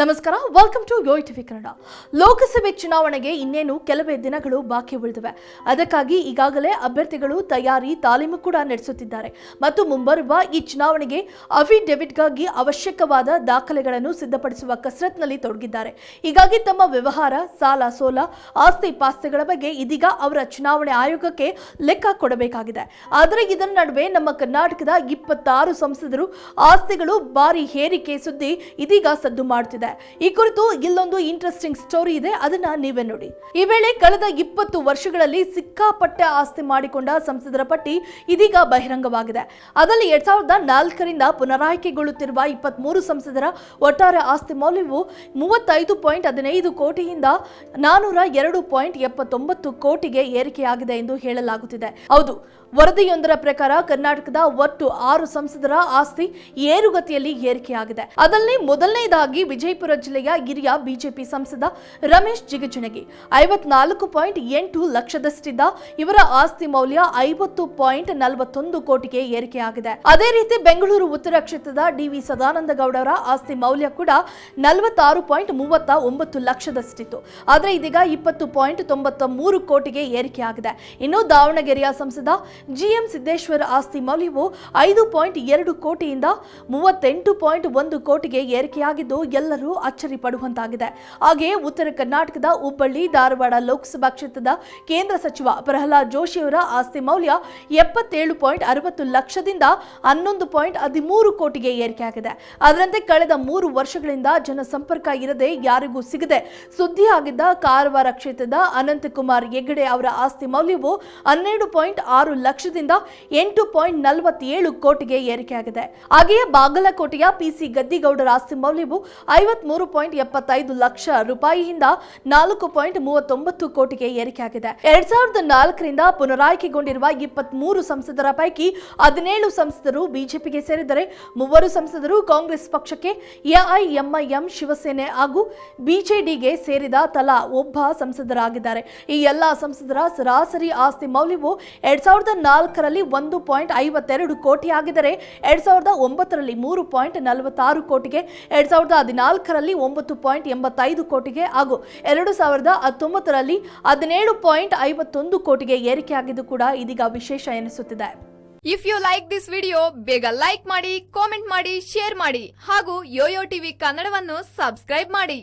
ನಮಸ್ಕಾರ welcome to yo TV Kannada ಲೋಕಸಭೆ ಚುನಾವಣೆಗೆ ಇನ್ನೇನು ಕೆಲವೇ ದಿನಗಳು ಬಾಕಿ ಉಳಿದಿವೆ. ಅದಕ್ಕಾಗಿ ಈಗಾಗಲೇ ಅಭ್ಯರ್ಥಿಗಳು ತಯಾರಿ, ತಾಲೀಮು ಕೂಡ ನಡೆಸುತ್ತಿದ್ದಾರೆ. ಮತ್ತು ಮುಂಬರುವ ಈ ಚುನಾವಣೆಗೆ ಅಫಿಡೆವಿಟ್ಗಾಗಿ ಅವಶ್ಯಕವಾದ ದಾಖಲೆಗಳನ್ನು ಸಿದ್ಧಪಡಿಸುವ ಕಸರತ್ನಲ್ಲಿ ತೊಡಗಿದ್ದಾರೆ. ಹೀಗಾಗಿ ತಮ್ಮ ವ್ಯವಹಾರ, ಸಾಲ, ಸೋಲ, ಆಸ್ತಿ ಪಾಸ್ತಿಗಳ ಬಗ್ಗೆ ಇದೀಗ ಅವರ ಚುನಾವಣೆ ಆಯೋಗಕ್ಕೆ ಲೆಕ್ಕ ಕೊಡಬೇಕಾಗಿದೆ. ಆದರೆ ಇದರ ನಡುವೆ ನಮ್ಮ ಕರ್ನಾಟಕದ ಇಪ್ಪತ್ತಾರು ಸಂಸದರು ಆಸ್ತಿಗಳು ಭಾರಿ ಹೇರಿಕೆ ಸುದ್ದಿ ಇದೀಗ ಸದ್ದು ಮಾಡುತ್ತಿದೆ ಈ ಕುರಿತು ಇಲ್ಲೊಂದು ಇಂಟ್ರೆಸ್ಟಿಂಗ್ ಸ್ಟೋರಿ ಇದೆ. ಅದನ್ನ ನೀವೇ ನೋಡಿ. ಈ ವೇಳೆ ಕಳೆದ ಇಪ್ಪತ್ತು ವರ್ಷಗಳಲ್ಲಿ ಸಿಕ್ಕಾಪಟ್ಟೆ ಆಸ್ತಿ ಮಾಡಿಕೊಂಡ ಸಂಸದರ ಪಟ್ಟಿ ಇದೀಗ ಬಹಿರಂಗವಾಗಿದೆ. ಅದರಲ್ಲಿ ಎರಡ್ ಸಾವಿರದ ನಾಲ್ಕರಿಂದ ಪುನರಾಯ್ಕೆಗೊಳ್ಳುತ್ತಿರುವ ಇಪ್ಪತ್ಮೂರು ಸಂಸದರ ಒಟ್ಟಾರೆ ಆಸ್ತಿ ಮೌಲ್ಯವು ಮೂವತ್ತೈದು ಪಾಯಿಂಟ್ ಹದಿನೈದು ಕೋಟಿಯಿಂದ ನಾನೂರ ಎರಡು ಪಾಯಿಂಟ್ ಎಪ್ಪತ್ತೊಂಬತ್ತು ಕೋಟಿಗೆ ಏರಿಕೆಯಾಗಿದೆ ಎಂದು ಹೇಳಲಾಗುತ್ತಿದೆ. ಹೌದು, ವರದಿಯೊಂದರ ಪ್ರಕಾರ ಕರ್ನಾಟಕದ ಒಟ್ಟು ಆರು ಸಂಸದರ ಆಸ್ತಿ ಏರುಗತಿಯಲ್ಲಿ ಏರಿಕೆಯಾಗಿದೆ. ಅದರಲ್ಲಿ ಮೊದಲನೇದಾಗಿ ವಿಜಯಪುರ ಜಿಲ್ಲೆಯ ಹಿರಿಯ ಬಿಜೆಪಿ ಸಂಸದ ರಮೇಶ್ ಜಿಗಜಿಣಗಿ. ಐವತ್ನಾಲ್ಕು ಪಾಯಿಂಟ್ ಎಂಟು ಲಕ್ಷದಷ್ಟಿದ್ದ ಇವರ ಆಸ್ತಿ ಮೌಲ್ಯ ಐವತ್ತು ಪಾಯಿಂಟ್ ನಲವತ್ತೊಂದು ಕೋಟಿಗೆ ಏರಿಕೆಯಾಗಿದೆ. ಅದೇ ರೀತಿ ಬೆಂಗಳೂರು ಉತ್ತರ ಕ್ಷೇತ್ರದ ಡಿವಿ ಸದಾನಂದ ಗೌಡರ ಆಸ್ತಿ ಮೌಲ್ಯ ಕೂಡ ನಲವತ್ತಾರು ಪಾಯಿಂಟ್ ಮೂವತ್ತ ಒಂಬತ್ತು ಲಕ್ಷದಷ್ಟಿತ್ತು. ಆದರೆ ಇದೀಗ ಇಪ್ಪತ್ತು ಪಾಯಿಂಟ್ ತೊಂಬತ್ತ ಮೂರು ಕೋಟಿಗೆ ಏರಿಕೆಯಾಗಿದೆ. ಇನ್ನು ದಾವಣಗೆರೆಯ ಸಂಸದ ಜಿಎಂ ಸಿದ್ದೇಶ್ವರ ಆಸ್ತಿ ಮೌಲ್ಯವು ಐದು ಪಾಯಿಂಟ್ ಎರಡು ಕೋಟಿಯಿಂದ ಮೂವತ್ತೆಂಟು ಪಾಯಿಂಟ್ ಒಂದು ಕೋಟಿಗೆ ಏರಿಕೆಯಾಗಿದ್ದು ಎಲ್ಲರೂ ಅಚ್ಚರಿ ಪಡುವಂತಾಗಿದೆ. ಹಾಗೆಯೇ ಉತ್ತರ ಕರ್ನಾಟಕದ ಹುಬ್ಬಳ್ಳಿ, ಧಾರವಾಡ ಲೋಕಸಭಾ ಕ್ಷೇತ್ರದ ಕೇಂದ್ರ ಸಚಿವ ಪ್ರಹ್ಲಾದ್ ಜೋಶಿಯವರ ಆಸ್ತಿ ಮೌಲ್ಯ ಎಪ್ಪತ್ತೇಳು ಪಾಯಿಂಟ್ ಅರವತ್ತು ಲಕ್ಷದಿಂದ ಹನ್ನೊಂದು ಪಾಯಿಂಟ್ ಹದಿಮೂರು ಕೋಟಿಗೆ ಏರಿಕೆಯಾಗಿದೆ ಅದರಂತೆ ಕಳೆದ ಮೂರು ವರ್ಷಗಳಿಂದ ಜನಸಂಪರ್ಕ ಇರದೆ ಯಾರಿಗೂ ಸಿಗದೆ ಸುದ್ದಿಯಾಗಿದ್ದ ಕಾರವಾರ ಕ್ಷೇತ್ರದ ಅನಂತಕುಮಾರ್ ಹೆಗಡೆ ಅವರ ಆಸ್ತಿ ಮೌಲ್ಯವು ಹನ್ನೆರಡು ಪಾಯಿಂಟ್ ಆರು ಲಕ್ಷದಿಂದ ಎಂಟು ಪಾಯಿಂಟ್ ನಲವತ್ತೇಳು ಕೋಟಿಗೆ ಏರಿಕೆಯಾಗಿದೆ ಹಾಗೆಯೇ ಬಾಗಲಕೋಟೆಯ ಪಿಸಿ ಗದ್ದಿಗೌಡರ ಆಸ್ತಿ ಮೌಲ್ಯವು ಐವತ್ಮೂರು ಪಾಯಿಂಟ್ ಎಪ್ಪತ್ತೈದು ಲಕ್ಷ ರೂಪಾಯಿಯಿಂದ ನಾಲ್ಕು ಪಾಯಿಂಟ್ ಮೂವತ್ತೊಂಬತ್ತು ಕೋಟಿಗೆ ಏರಿಕೆಯಾಗಿದೆ ಎರಡ್ ಸಾವಿರದ ನಾಲ್ಕರಿಂದ ಪುನರಾಯ್ಕೆಗೊಂಡಿರುವ ಇಪ್ಪತ್ಮೂರು ಸಂಸದರ ಪೈಕಿ ಹದಿನೇಳು ಸಂಸದರು ಬಿಜೆಪಿಗೆ ಸೇರಿದರೆ ಮೂವರು ಸಂಸದರು ಕಾಂಗ್ರೆಸ್ ಪಕ್ಷಕ್ಕೆ ಎಐಎಂಐಎಂ ಶಿವಸೇನೆ ಹಾಗೂ ಬಿಜೆಡಿಗೆ ಸೇರಿದ ತಲಾ ಒಬ್ಬ ಸಂಸದರಾಗಿದ್ದಾರೆ. ಈ ಎಲ್ಲಾ ಸಂಸದರ ಸರಾಸರಿ ಆಸ್ತಿ ಮೌಲ್ಯವು ಎರಡ್ ಸಾವಿರದ ನಾಲ್ಕರಲ್ಲಿ ಒಂದು ಪಾಯಿಂಟ್ ಐವತ್ತೆರಡು ಕೋಟಿ ಆಗಿದ್ದರೆ ಎರಡ್ ಸಾವಿರದ ಒಂಬತ್ತರಲ್ಲಿ ಮೂರು ಪಾಯಿಂಟ್ ನಲವತ್ತಾರು ಕೋಟಿಗೆ ಎರಡ್ ಸಾವಿರದ ಹದಿನಾಲ್ಕರಲ್ಲಿ ಒಂಬತ್ತು ಪಾಯಿಂಟ್ ಎಂಬತ್ತೈದು ಕೋಟಿಗೆ ಹಾಗೂ ಎರಡು ಸಾವಿರದ ಹತ್ತೊಂಬತ್ತರಲ್ಲಿ ಹದಿನೇಳು ಪಾಯಿಂಟ್ ಐವತ್ತೊಂದು ಕೋಟಿಗೆ ಏರಿಕೆಯಾಗಿದ್ದು ಕೂಡ ಇದೀಗ ವಿಶೇಷ ಎನಿಸುತ್ತಿದೆ. If you like this video ಬೇಗ ಲೈಕ್ ಮಾಡಿ ಕಾಮೆಂಟ್ ಮಾಡಿ ಶೇರ್ ಮಾಡಿ ಹಾಗೂ ಯೋಯೋ ಟಿವಿ ಕನ್ನಡವನ್ನು ಸಬ್ಸ್ಕ್ರೈಬ್ ಮಾಡಿ.